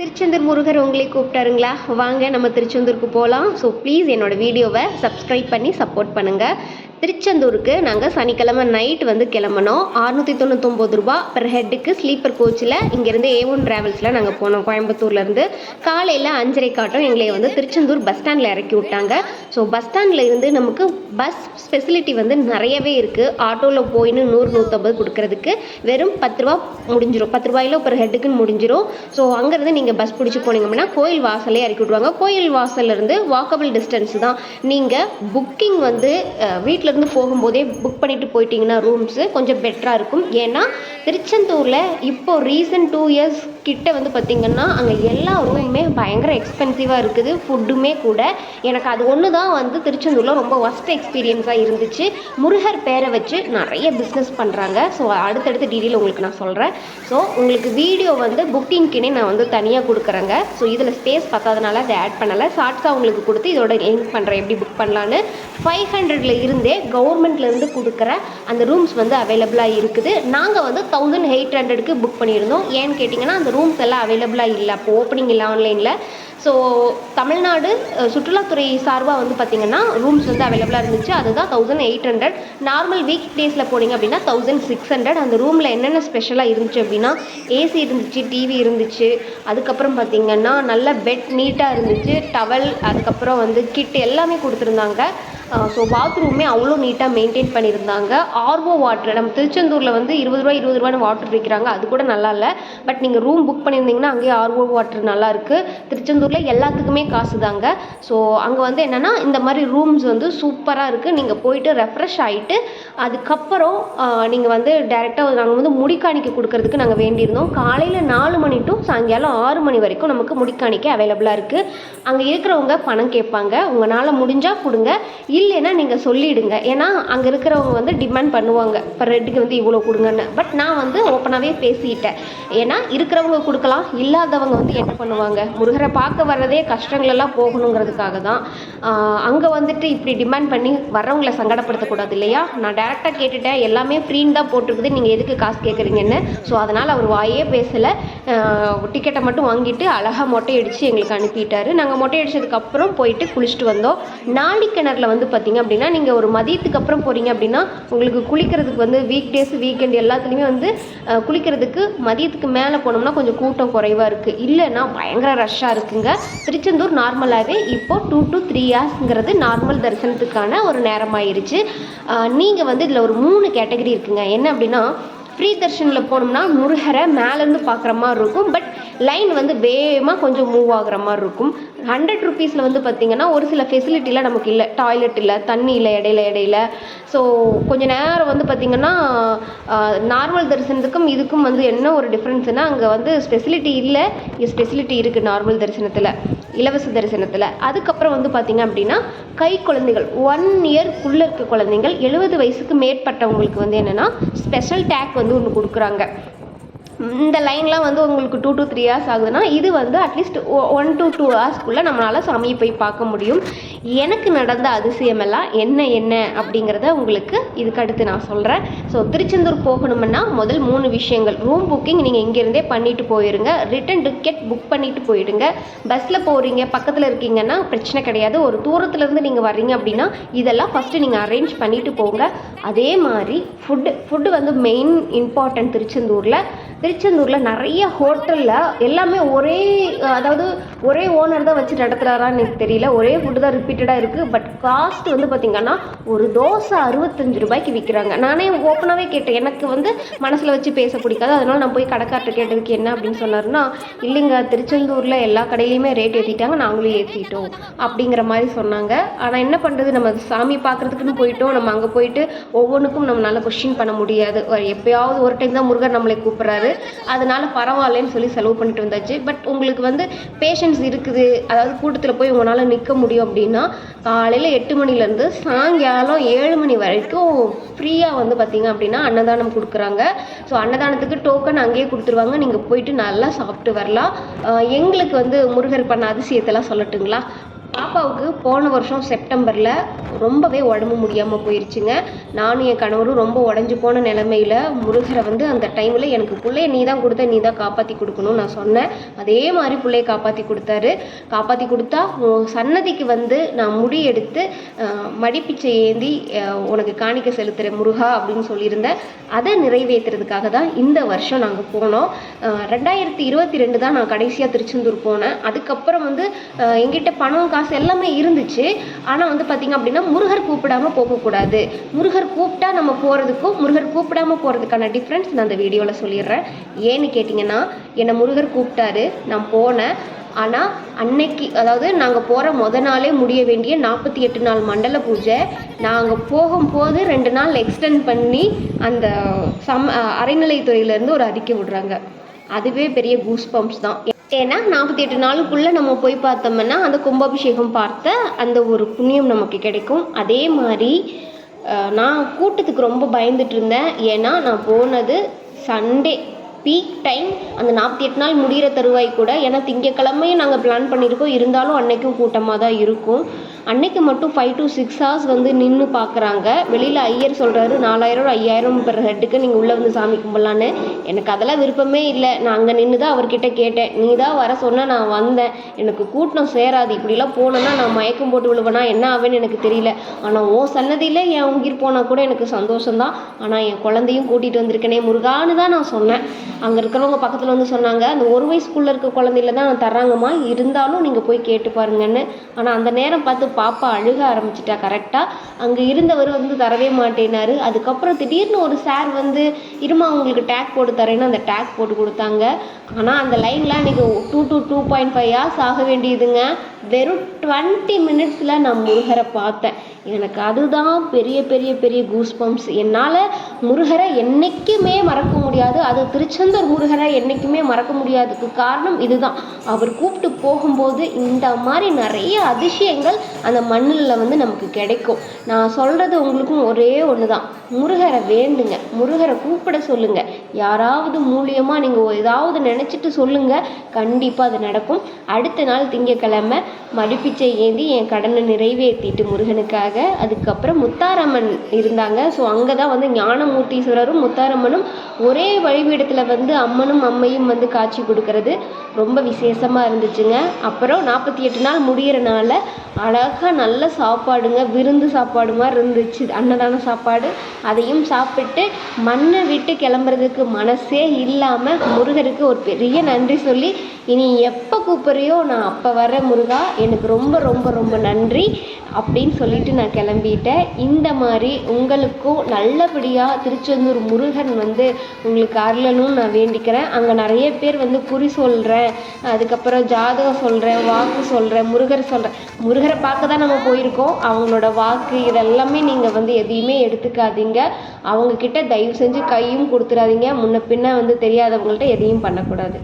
திருச்செந்தூர் முருகர் உங்களை கூப்பிட்டாருங்களா? வாங்க நம்ம திருச்செந்தூருக்கு போகலாம் ஸோ ப்ளீஸ் என்னோடய வீடியோவை சப்ஸ்கிரைப் பண்ணி சப்போர்ட் பண்ணுங்கள் திருச்செந்தூருக்கு நாங்கள் சனிக்கிழமை நைட் வந்து கிளம்புனோம். அறுநூற்றி தொண்ணூத்தொம்பது ரூபா பெர் ஹெட்டுக்கு ஸ்லீப்பர் கோச்சில் இங்கேருந்து ஏ ஒன் ட்ராவல்ஸில் நாங்கள் போனோம் கோயம்புத்தூர்லேருந்து காலையில் அஞ்சரை காட்டம் எங்களை வந்து திருச்செந்தூர் பஸ் ஸ்டாண்டில் இறக்கி விட்டாங்க. ஸோ பஸ் ஸ்டாண்டில் இருந்து நமக்கு பஸ் ஃபெசிலிட்டி வந்து நிறையவே இருக்குது ஆட்டோவில் போயின்னு நூறு நூற்றம்பது கொடுக்கறதுக்கு வெறும் பத்து ரூபா முடிஞ்சிடும் பத்து ரூபாயில் பெர் ஹெட்டுக்குன்னு முடிஞ்சிடும் ஸோ அங்கேருந்து நீங்கள் பஸ் பிடிச்சி போனீங்க அப்படின்னா கோயில் வாசலே இறக்கி விட்ருவாங்க கோயில் வாசல்லேருந்து வாக்கபிள் டிஸ்டன்ஸ் தான். நீங்கள் புக்கிங் வந்து வீட்டில் திருச்சியிலேருந்து போகும்போதே புக் பண்ணிட்டு போயிட்டீங்கன்னா ரூம்ஸு கொஞ்சம் பெட்டராக இருக்கும். ஏன்னா திருச்செந்தூரில் இப்போ ரீசன்ட் டூ இயர்ஸ் கிட்ட வந்து பார்த்திங்கன்னா அங்கே எல்லா ரூமுமே பயங்கர எக்ஸ்பென்சிவாக இருக்குது. ஃபுட்டுமே கூட. எனக்கு அது ஒன்று தான் வந்து திருச்செந்தூரில் ரொம்ப ஒஸ்ட் எக்ஸ்பீரியன்ஸாக இருந்துச்சு. முருகர் பேரை வச்சு நிறைய பிஸ்னஸ் பண்ணுறாங்க ஸோ அடுத்தடுத்த டீட்டெயில் உங்களுக்கு நான் சொல்கிறேன் ஸோ உங்களுக்கு வீடியோ வந்து புக்கிங்க்குனே நான் வந்து தனியாக கொடுக்குறேங்க. ஸோ இதில் ஸ்பேஸ் பத்தாதனால அதை ஆட் பண்ணலை. ஷார்ட்ஸாக உங்களுக்கு கொடுத்து இதோட லிங்க் பண்ணுறேன் எப்படி புக் பண்ணலான்னு ஃபைவ் ஹண்ட்ரட்ல இருந்தே கவர்மெண்ட்லேருந்து கொடுக்குற அந்த ரூம்ஸ் வந்து அவைலபிளாக இருக்குது. நாங்கள் வந்து தௌசண்ட் எயிட் ஹண்ட்ரடுக்கு புக் பண்ணியிருந்தோம். ஏன்னு கேட்டிங்கன்னா அந்த ரூம்ஸ் எல்லாம் அவைலபிளாக இல்லை. அப்போ ஓப்பனிங் இல்லை ஆன்லைனில் ஸோ தமிழ்நாடு சுற்றுலாத்துறை சார்பாக வந்து பார்த்திங்கன்னா ரூம்ஸ் வந்து அவைலபிளாக இருந்துச்சு. அதுதான் thousand eight hundred normal week டேஸில் போனீங்க அப்படின்னா தௌசண்ட் சிக்ஸ் ஹண்ட்ரட் அந்த ரூமில் என்னென்ன ஸ்பெஷலாக இருந்துச்சு அப்படின்னா ஏசி இருந்துச்சு டிவி இருந்துச்சு. அதுக்கப்புறம் பார்த்திங்கன்னா நல்ல பெட் நீட்டாக இருந்துச்சு. டவல் அதுக்கப்புறம் வந்து கிட் எல்லாமே கொடுத்துருந்தாங்க. ஸோ பாத்ரூமே அவ்வளோ நீட்டாக மெயின்டைன் பண்ணியிருந்தாங்க. ஆர்ஓ வாட்டர் நம்ம திருச்செந்தூரில் வந்து இருபது ரூபா இருபது ரூபான்னு வாட்டர் விற்கிறாங்க. அது கூட நல்லா இல்லை. பட் நீங்கள் ரூம் புக் பண்ணியிருந்தீங்கன்னா அங்கேயே ஆர்ஓ வாட்டர் நல்லா இருக்குது திருச்செந்தூரில் எல்லாத்துக்குமே காசு தாங்க. ஸோ அங்கே வந்து என்னென்னா இந்த மாதிரி ரூம்ஸ் வந்து சூப்பராக இருக்குது நீங்கள் போயிட்டு ரெஃப்ரெஷ் ஆகிட்டு அதுக்கப்புறம் நீங்கள் வந்து டேரெக்டாக நாங்கள் வந்து முடிக்காணிக்கு கொடுக்கறதுக்கு நாங்கள் வேண்டியிருந்தோம். காலையில் நாலு மணி டு சாயங்காலம் ஆறு மணி வரைக்கும் நமக்கு முடிக்காணிக்கை அவைலபிளாக இருக்குது அங்கே இருக்கிறவங்க பணம் கேட்பாங்க. உங்களால் முடிஞ்சால் கொடுங்க. இல்லைன்னா நீங்கள் சொல்லிடுங்க. ஏன்னா அங்கே இருக்கிறவங்க வந்து டிமாண்ட் பண்ணுவாங்க. இப்போ ரெட்டுக்கு வந்து இவ்வளோ கொடுங்கன்னு. பட் நான் வந்து ஓப்பனாகவே பேசிட்டேன். ஏன்னா இருக்கிறவங்க கொடுக்கலாம். இல்லாதவங்க வந்து என்ன பண்ணுவாங்க? முருகரை பார்க்க வர்றதே கஷ்டங்களெல்லாம் போகணுங்கிறதுக்காக தான். அங்கே வந்துட்டு இப்படி டிமாண்ட் பண்ணி வர்றவங்கள சங்கடப்படுத்தக்கூடாது இல்லையா? நான் டேரெக்டாக கேட்டுட்டேன். எல்லாமே ஃப்ரீன்னு தான் போட்டிருக்குது. நீங்கள் எதுக்கு காசு கேட்குறீங்கன்னு ஸோ அதனால் அவர் வாயே பேசலை. டிக்கெட்டை மட்டும் வாங்கிட்டு அழகாக மொட்டை அடித்து எங்களுக்கு அனுப்பிட்டாரு. நாங்கள் மொட்டையடிச்சதுக்கப்புறம் போயிட்டு குளிச்சுட்டு வந்தோம். நாடி கிணறுல வந்து பார்த்தீங்க அப்படின்னா நீங்கள் ஒரு மதியத்துக்கு அப்புறம் போகிறீங்க அப்படின்னா உங்களுக்கு குளிக்கிறதுக்கு வந்து வீக் டேஸ் வீக்கெண்ட் எல்லாத்துலேயுமே வந்து குளிக்கிறதுக்கு மதியத்துக்கு மேலே போனோம்னா கொஞ்சம் கூட்டம் குறைவாக இருக்குது இல்லைன்னா பயங்கர ரஷ்ஷாக இருக்குங்க. திருச்செந்தூர் நார்மலாகவே இப்போ டூ டு த்ரீ ஹார்ஸ்ங்கிறது நார்மல் தரிசனத்துக்கான ஒரு நேரமாயிருச்சு. நீங்கள் வந்து இதில் ஒரு மூணு கேட்டகரி இருக்குங்க. என்ன அப்படின்னா ஃப்ரீ தர்ஷனில் போனோம்னா முருகரை மேலேருந்து பார்க்குற மாதிரி இருக்கும். பட் லைன் வந்து வேகமாக கொஞ்சம் மூவ் ஆகுற மாதிரி இருக்கும். ஹண்ட்ரட் ருபீஸில் வந்து பார்த்திங்கன்னா ஒரு சில ஃபெசிலிட்டிலாம் நமக்கு இல்லை. டாய்லெட் இல்லை தண்ணி இல்லை இடையில இடையில. ஸோ கொஞ்சம் நேரம் வந்து பார்த்திங்கன்னா நார்மல் தரிசனத்துக்கும் இதுக்கும் வந்து என்ன ஒரு டிஃப்ரென்ஸ்னா அங்கே வந்து ஸ்பெசிலிட்டி இல்லை. ஸ்பெசிலிட்டி இருக்குது நார்மல் தரிசனத்தில் இலவச தரிசனத்தில். அதுக்கப்புறம் வந்து பார்த்திங்க அப்படின்னா கை குழந்தைகள் ஒன் இயர்க்குள்ளே இருக்க குழந்தைங்கள் எழுபது வயசுக்கு மேற்பட்டவங்களுக்கு வந்து என்னென்னா ஸ்பெஷல் டேக் வந்து ஒன்று கொடுக்குறாங்க. இந்த லைன்லாம் வந்து உங்களுக்கு டூ டு த்ரீ ஹவர்ஸ் ஆகுதுன்னா இது வந்து at least one to two ஹவர்ஸ்க்குள்ளே நம்மளால் சாமியை போய் பார்க்க முடியும். எனக்கு நடந்த அதிசயமெல்லாம் என்ன என்ன அப்படிங்கிறத உங்களுக்கு இதுக்கு அடுத்து நான் சொல்கிறேன் ஸோ திருச்செந்தூர் போகணும்னா முதல் மூணு விஷயங்கள். ரூம் புக்கிங் நீங்கள் இங்கேருந்தே பண்ணிட்டு போயிருங்க. ரிட்டன் டிக்கெட் புக் பண்ணிட்டு போயிடுங்க. பஸ்ஸில் போகிறீங்க பக்கத்தில் இருக்கீங்கன்னா பிரச்சனை கிடையாது. ஒரு தூரத்துலேருந்து நீங்கள் வர்றீங்க அப்படின்னா இதெல்லாம் ஃபஸ்ட்டு நீங்கள் அரேஞ்ச் பண்ணிட்டு போங்க. அதே மாதிரி ஃபுட்டு ஃபுட்டு வந்து மெயின் இம்பார்ட்டன்ட் திருச்செந்தூரில். திருச்செந்தூரில் நிறைய ஹோட்டலில் எல்லாமே ஒரே அதாவது ஒரே ஓனர் தான் வச்சு நடத்துகிறாரான்னு எனக்கு தெரியல. ஒரே ஃபுட்டு தான் ரிப்பீட்டடாக இருக்குது பட் காஸ்ட் வந்து பார்த்திங்கன்னா ஒரு தோசை அறுபத்தஞ்சு ரூபாய்க்கு விற்கிறாங்க நானே ஓப்பனாகவே கேட்டேன். எனக்கு வந்து மனசில் வச்சு பேச பிடிக்காது. அதனால் நான் போய் கடைக்கார்ட்ட கேட்டதுக்கு என்ன அப்படின்னு சொன்னாருன்னா இல்லைங்க திருச்செந்தூரில் எல்லா கடையிலையுமே ரேட் ஏற்றிட்டாங்க நாங்களும் ஏற்றிட்டோம் அப்படிங்கிற மாதிரி சொன்னாங்க. ஆனால் என்ன பண்ணுறது நம்ம சாமி பார்க்குறதுக்குன்னு போயிட்டோம். நம்ம அங்கே போயிட்டு ஒவ்வொன்றுக்கும் நம்மளால் கொஷின் பண்ண முடியாது. எப்போயாவது எப்பயாவது ஒரு டைம் தான் முருகர் நம்மளை கூப்பிட்றாரு. அதனால் பரவாயில்லன்னு சொல்லி செலவு பண்ணிட்டு வந்தாச்சு. பட் உங்களுக்கு வந்து பேஷன்ஸ் இருக்குது. அதாவது கூட்டத்தில் போய் உங்களால் நிற்க முடியும் அப்படின்னா காலையில் எட்டு மணிலேருந்து சாயங்காலம் ஏழு மணி வரைக்கும் ஃப்ரீயாக வந்து பார்த்தீங்க அப்படின்னா அன்னதானம் கொடுக்குறாங்க. ஸோ அன்னதானத்துக்கு டோக்கன் அங்கேயே கொடுத்துருவாங்க. நீங்கள் போயிட்டு நல்லா சாப்பிட்டு வரலாம். எங்களுக்கு வந்து முருகர் பண்ண அதிசயத்தெல்லாம் சொல்லட்டுங்களா? பாப்பாவுக்கு போன வருஷம் செப்டம்பரில் ரொம்பவே உடம்பு முடியாமல் போயிடுச்சுங்க நானும் என் கணவரும் ரொம்ப உடஞ்சி போன நிலமையில முருகரை வந்து அந்த டைமில் எனக்கு பிள்ளைய நீ தான் கொடுத்த நீ தான் காப்பாற்றி கொடுக்கணும்னு நான் சொன்னேன். அதே மாதிரி பிள்ளைய காப்பாற்றி கொடுத்தாரு. காப்பாற்றி கொடுத்தா சன்னதிக்கு வந்து நான் முடி எடுத்து மடிப்பிச்சை ஏந்தி உனக்கு காணிக்க செலுத்துகிறேன் முருகா அப்படின்னு சொல்லியிருந்தேன். அதை நிறைவேற்றுறதுக்காக தான் இந்த வருஷம் நாங்கள் போனோம். ரெண்டாயிரத்தி இருபத்தி ரெண்டு தான் நான் கடைசியாக திருச்செந்தூர் போனேன். அதுக்கப்புறம் வந்து எங்கிட்ட பணம் காசு எல்லாமே இருந்துச்சு. ஆனால் வந்து பார்த்திங்க அப்படின்னா முருகர் கூப்பிடாம போகக்கூடாது. முருகர் கூப்பிட்டா நம்ம போகிறதுக்கும் முருகர் கூப்பிடாம போகிறதுக்கான டிஃப்ரென்ஸ் நான் அந்த வீடியோவில் சொல்லிடுறேன். ஏன்னு கேட்டிங்கன்னா என்னை முருகர் கூப்பிட்டாரு நான் போனேன். ஆனால் அன்னைக்கு அதாவது நாங்கள் போகிற முத நாளே முடிய வேண்டிய நாற்பத்தி எட்டு நாள் மண்டல பூஜை. நாங்கள் போகும்போது ரெண்டு நாள் எக்ஸ்டெண்ட் பண்ணி அந்த சம் அறநிலைத்துறையிலேருந்து ஒரு அறிக்கை விடுறாங்க. அதுவே பெரிய கூஸ் பம்ப்ஸ் தான். ஏன்னா நாற்பத்தி எட்டு நாளுக்குள்ளே நம்ம போய் பார்த்தோம்னா அந்த கும்பாபிஷேகம் பார்த்த அந்த ஒரு புண்ணியம் நமக்கு கிடைக்கும். அதே மாதிரி நான் கூட்டத்துக்கு ரொம்ப பயந்துட்டு இருந்தேன். ஏன்னா நான் போனது சண்டே பீக் டைம் அந்த நாற்பத்தி எட்டு நாள் முடிகிற தருவாய் கூட ஏன்னா திங்கக்கிழமையும் நாங்கள் பிளான் பண்ணியிருக்கோம் இருந்தாலும் அன்னைக்கும் கூட்டமாக தான் இருக்கும். அன்னைக்கு மட்டும் ஃபைவ் டு சிக்ஸ் ஹவர்ஸ் வந்து நின்று பார்க்குறாங்க வெளியில் ஐயர் சொல்கிறாரு நாலாயிரம் ஐயாயிரம் பெர் ஹெட்டுக்கு நீங்கள் உள்ளே வந்து சாமி கும்பிட்லான்னு. எனக்கு அதெல்லாம் விருப்பமே இல்லை. நான் அங்கே நின்று தான் அவர்கிட்ட கேட்டேன். நீ தான் வர சொன்ன நான் வந்தேன். எனக்கு கூட்டம் சேராது. இப்படிலாம் போனேன்னா நான் மயக்கம் போட்டு விழுவேனா? என்ன ஆவேன்னு எனக்கு தெரியல. ஆனால் உன் சன்னதியில் என் உயிர் போனால் கூட எனக்கு சந்தோஷம்தான். ஆனால் என் குழந்தையும் கூட்டிகிட்டு வந்திருக்கேனே. முருகான்னு தான் நான் சொன்னேன். அங்கே இருக்கிறவங்க பக்கத்தில் வந்து சொன்னாங்க அந்த ஒரு வயசுக்குள்ளே இருக்க குழந்தையில தான் தர்றாங்கம்மா இருந்தாலும் நீங்கள் போய் கேட்டு பாருங்கன்னு. ஆனால் அந்த நேரம் பார்த்து பாப்பா அழுக ஆரம்பிச்சிட்டா கரெக்டாக அங்கே இருந்தவர் வந்து தரவே மாட்டேனாரு. அதுக்கப்புறம் திடீர்னு ஒரு சார் வந்து இருமா உங்களுக்கு டேக் போட்டு தரேன்னு அந்த டேக் போட்டு கொடுத்தாங்க. ஆனால் அந்த லைன்லாம் நீங்கள் two two two point five hours ஆக வேண்டியதுங்க. வெறும் டுவெண்ட்டி மினிட்ஸில் நான் முருகரை பார்த்தேன். எனக்கு அதுதான் பெரிய பெரிய பெரிய கூஸ் பம்ப்ஸ் என்னால் முருகரை என்றைக்குமே மறக்க முடியாது. அது திருச்செந்தூர் முருகரை என்றைக்குமே மறக்க முடியாதுக்கு காரணம் இதுதான். அவர் கூப்பிட்டு போகும்போது இந்த மாதிரி நிறைய அதிசயங்கள் அந்த மண்ணில் வந்து நமக்கு கிடைக்கும். நான் சொல்கிறது உங்களுக்கும் ஒரே ஒன்று தான் முருகரை வேண்டுங்க. முருகரை கூப்பிட சொல்லுங்க. யாராவது மூலியமாக நீங்கள் ஏதாவது நினச்சிட்டு சொல்லுங்க. கண்டிப்பாக அது நடக்கும். அடுத்த நாள் திங்கக்கிழமை மடிப்பிச்சை ஏந்தி என் கடனை நிறைவேற்றிட்டு முருகனுக்காக. அதுக்கப்புறம் முத்தாரம்மன் இருந்தாங்க. ஸோ அங்கே தான் வந்து ஞானமூர்த்தீஸ்வரரும் முத்தாரம்மனும் ஒரே வழிபீடத்தில் வந்து அம்மனும் அம்மையும் வந்து காட்சி கொடுக்கறது ரொம்ப விசேஷமாக இருந்துச்சுங்க. அப்புறம் நாற்பத்தி எட்டு நாள் முடியிறனால அழகாக நல்ல சாப்பாடுங்க. விருந்து சாப்பாடு மாதிரி இருந்துச்சு. அன்னதான சாப்பாடு. அதையும் சாப்பிட்டு மண்ணை விட்டு கிளம்புறதுக்கு மனசே இல்லாமல் முருகருக்கு ஒரு பெரிய நன்றி சொல்லி இனி எப்போ கூப்பிட்றியோ நான் அப்போ வர முருகா எனக்கு ரொம்ப ரொம்ப ரொம்ப நன்றி அப்படின்னு சொல்லிட்டு நான் கிளம்பிட்டேன். இந்த மாதிரி உங்களுக்கும் நல்லபடியாக திருச்செந்தூர் முருகன் வந்து உங்களுக்கு அருளணும்னு நான் வேண்டிக்கிறேன். அங்கே நிறைய பேர் வந்து குறி சொல்கிறேன் அதுக்கப்புறம் ஜாதகம் சொல்கிறேன் வாக்கு சொல்கிறேன் முருகர் சொல்கிறேன் முருகரை பார்க்க தான் நம்ம போயிருக்கோம். அவங்களோட வாக்கு இதெல்லாமே நீங்கள் வந்து எதையுமே எடுத்துக்காதீங்க. அவங்கக்கிட்ட தயவு செஞ்சு கையும் கொடுத்துறாதீங்க. முன்ன பின்ன வந்து தெரியாதவங்கள்ட்ட எதையும் பண்ணக்கூடாது.